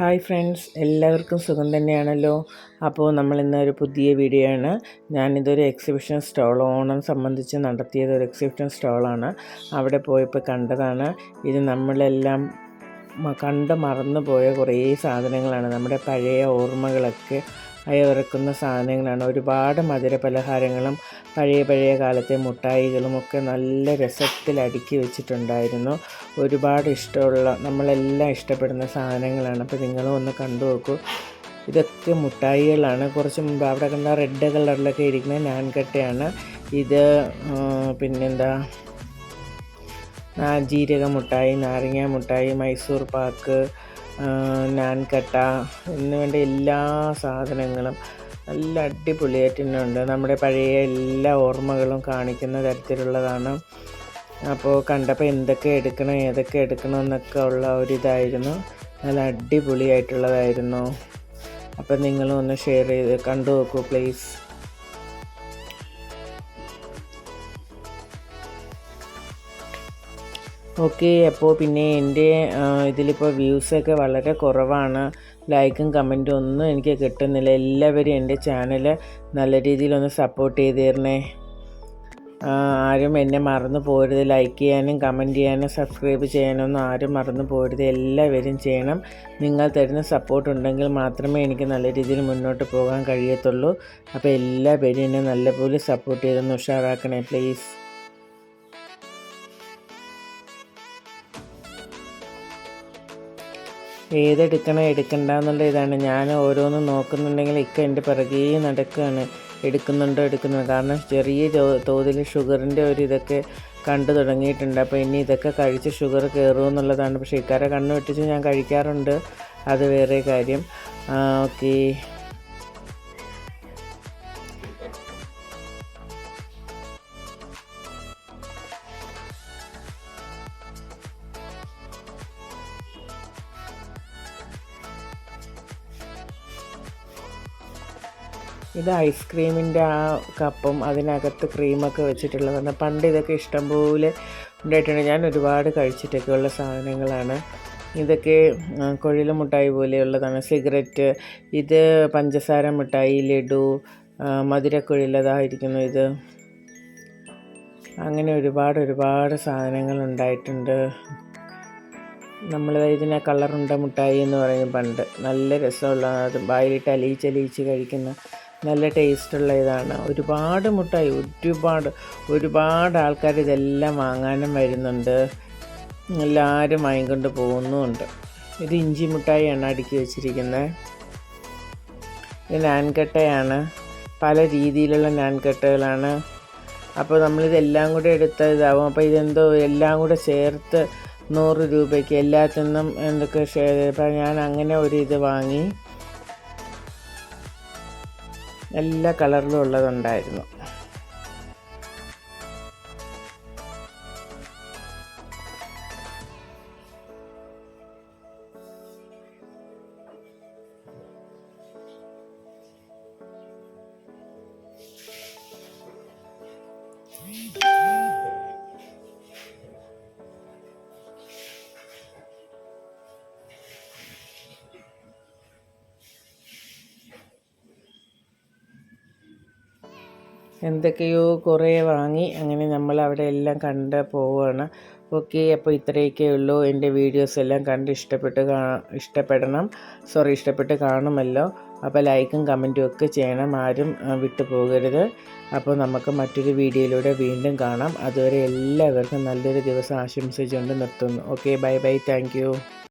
Hi friends എല്ലാവർക്കും സുഖം തന്നെയാണല്ലോ. അപ്പോൾ നമ്മൾ ഇന്നൊരു പുതിയ വീഡിയോ ആണ്. ഞാനിതൊരു എക്സിബിഷൻ സ്റ്റോൾ ഓണം സംബന്ധിച്ച് നടത്തിയത് ഒരു എക്സിബിഷൻ സ്റ്റോളാണ് അവിടെ പോയപ്പോൾ കണ്ടതാണ്. ഇത് നമ്മളെല്ലാം കണ്ട് മറന്നു പോയ കുറേ സാധനങ്ങളാണ്. നമ്മുടെ പഴയ ഓർമ്മകളൊക്കെ അയവിറക്കുന്ന സാധനങ്ങളാണ്. ഒരുപാട് മധുര പലഹാരങ്ങളും പഴയ പഴയ കാലത്തെ മുട്ടായികളും ഒക്കെ നല്ല രസത്തിൽ അടുക്കി വെച്ചിട്ടുണ്ടായിരുന്നു. ഒരുപാട് ഇഷ്ടമുള്ള നമ്മളെല്ലാം ഇഷ്ടപ്പെടുന്ന സാധനങ്ങളാണ്. അപ്പോൾ നിങ്ങളും ഒന്ന് കണ്ടു നോക്കൂ. ഇതൊക്കെ മുട്ടായികളാണ്. കുറച്ച് മുമ്പ് അവിടെ കണ്ട റെഡ് കളറിലൊക്കെ ഇരിക്കുന്ന നാൻകട്ടയാണ്. ഇത് പിന്നെന്താ? ജീരക മുട്ടായി നാരങ്ങ മുട്ടായി മൈസൂർ പാക്ക് നാൻകട്ട എന്ന് വേണ്ട എല്ലാ സാധനങ്ങളും നല്ല അടിപൊളിയായിട്ടുണ്ട്. നമ്മുടെ പഴയ എല്ലാ ഓർമ്മകളും കാണിക്കുന്ന തരത്തിലുള്ളതാണ്. അപ്പോൾ കണ്ടപ്പോൾ എന്തൊക്കെ എടുക്കണം ഏതൊക്കെ എടുക്കണം എന്നൊക്കെ ഉള്ള ഒരിതായിരുന്നു നല്ല അടിപൊളിയായിട്ടുള്ളതായിരുന്നു. അപ്പോൾ നിങ്ങളും ഒന്ന് ഷെയർ ചെയ്ത് കണ്ടു നോക്കൂ പ്ലീസ് ഓക്കെ അപ്പോൾ പിന്നെ എന്റെ ഇതിലിപ്പോൾ വ്യൂസൊക്കെ വളരെ കുറവാണ്. ലൈക്കും കമന്റും ഒന്നും എനിക്ക് കിട്ടുന്നില്ല. എല്ലാവരും എന്റെ ചാനൽ നല്ല രീതിയിലൊന്ന് സപ്പോർട്ട് ചെയ്ത് തരണേ ആരും എന്നെ മറന്നു പോരുത്. ലൈക്ക് ചെയ്യാനും കമന്റ് ചെയ്യാനും സബ്സ്ക്രൈബ് ചെയ്യാനൊന്നും ആരും മറന്നു പോരുത്. എല്ലാവരും ചെയ്യണം. നിങ്ങൾ തരുന്ന സപ്പോർട്ട് ഉണ്ടെങ്കിൽ മാത്രമേ എനിക്ക് നല്ല രീതിയിൽ മുന്നോട്ട് പോകാൻ കഴിയത്തുള്ളൂ. അപ്പോൾ എല്ലാവരും എന്നെ നല്ലപോലെ സപ്പോർട്ട് ചെയ്തൊന്ന് ഉഷാറാക്കണേ പ്ലീസ്. ഏതെടുക്കണം എടുക്കണ്ട എന്നുള്ള ഇതാണ്. ഞാൻ ഓരോന്നും നോക്കുന്നുണ്ടെങ്കിൽ ഇക്ക എന്റെ പിറകേ നടക്കുകയാണ് എടുക്കുന്നുണ്ടോ എടുക്കുന്നുണ്ടോ. കാരണം ചെറിയ തോതിൽ ഷുഗറിന്റെ ഒരു ഇതൊക്കെ കണ്ടു തുടങ്ങിയിട്ടുണ്ട്. അപ്പോൾ ഇനി ഇതൊക്കെ കഴിച്ച് ഷുഗർ കയറുമെന്നുള്ളതാണ് പക്ഷേ ഇക്കാരെ കണ്ണു വെട്ടിച്ച് ഞാൻ കഴിക്കാറുണ്ട്. അത് വേറെ കാര്യം. ഓക്കേ. ഇത് ഐസ്ക്രീമിന്റെ ആ കപ്പും അതിനകത്ത് ക്രീമൊക്കെ വെച്ചിട്ടുള്ളതാണ്. പണ്ട് ഇതൊക്കെ ഇഷ്ടംപോലെ ഉണ്ടായിട്ടുണ്ട്. ഞാൻ ഒരുപാട് കഴിച്ചിട്ടൊക്കെ ഉള്ള സാധനങ്ങളാണ്. ഇതൊക്കെ കുഴൽ മിഠായി പോലെയുള്ളതാണ്. സിഗരറ്റ് ഇത് പഞ്ചസാര മിഠായി ലഡു മധുരക്കുഴലതായിരിക്കുന്നു ഇത്. അങ്ങനെ ഒരുപാട് ഒരുപാട് സാധനങ്ങൾ ഉണ്ടായിട്ടുണ്ട്. നമ്മൾ ഇതിനെ കളറുണ്ട മിഠായി എന്ന് പറയും പണ്ട്. നല്ല രസമുള്ള അത് വായിലിട്ട് അലിയിച്ച് അലിയിച്ച് കഴിക്കുന്ന നല്ല ടേസ്റ്റുള്ള ഇതാണ് ഒരുപാട് മുട്ടായി ഒരുപാട് ഒരുപാട് ആൾക്കാർ ഇതെല്ലാം വാങ്ങാനും വരുന്നുണ്ട്. എല്ലാവരും വാങ്ങിക്കൊണ്ട് പോകുന്നുമുണ്ട്. ഇത് ഇഞ്ചി മുട്ടായിയാണ് അടുക്കി വെച്ചിരിക്കുന്നത്. ഇത് നാൻകട്ടയാണ്. പല രീതിയിലുള്ള നാൻകട്ടകളാണ്. അപ്പോൾ നമ്മളിതെല്ലാം കൂടെ എടുത്ത ഇതാവും. അപ്പോൾ ഇതെന്തോ എല്ലാം കൂടെ ചേർത്ത് നൂറ് രൂപയ്ക്ക് എല്ലാത്തിനും എന്തൊക്കെ ഷെയർ ഞാൻ അങ്ങനെ ഒരു ഇത് വാങ്ങി. എല്ലാ കളറിലും ഉള്ളതുണ്ടായിരുന്നു. എന്തൊക്കെയോ കുറേ വാങ്ങി അങ്ങനെ നമ്മൾ അവിടെ എല്ലാം കണ്ട് പോവുകയാണ് ഓക്കെ അപ്പോൾ ഇത്രയൊക്കെ ഉള്ളൂ. എന്റെ വീഡിയോസ് എല്ലാം കണ്ട് ഇഷ്ടപ്പെട്ട് ഇഷ്ടപ്പെടണം. സോറി ഇഷ്ടപ്പെട്ട് കാണുമല്ലോ. അപ്പോൾ ലൈക്കും കമന്റും ഒക്കെ ചെയ്യണം. ആരും വിട്ടു പോകരുത്. അപ്പോൾ നമുക്ക് മറ്റൊരു വീഡിയോയിലൂടെ വീണ്ടും കാണാം. അതുവരെ എല്ലാവർക്കും നല്ലൊരു ദിവസം ആശംസിച്ചുകൊണ്ട് നിർത്തുന്നു. Okay bye bye. താങ്ക്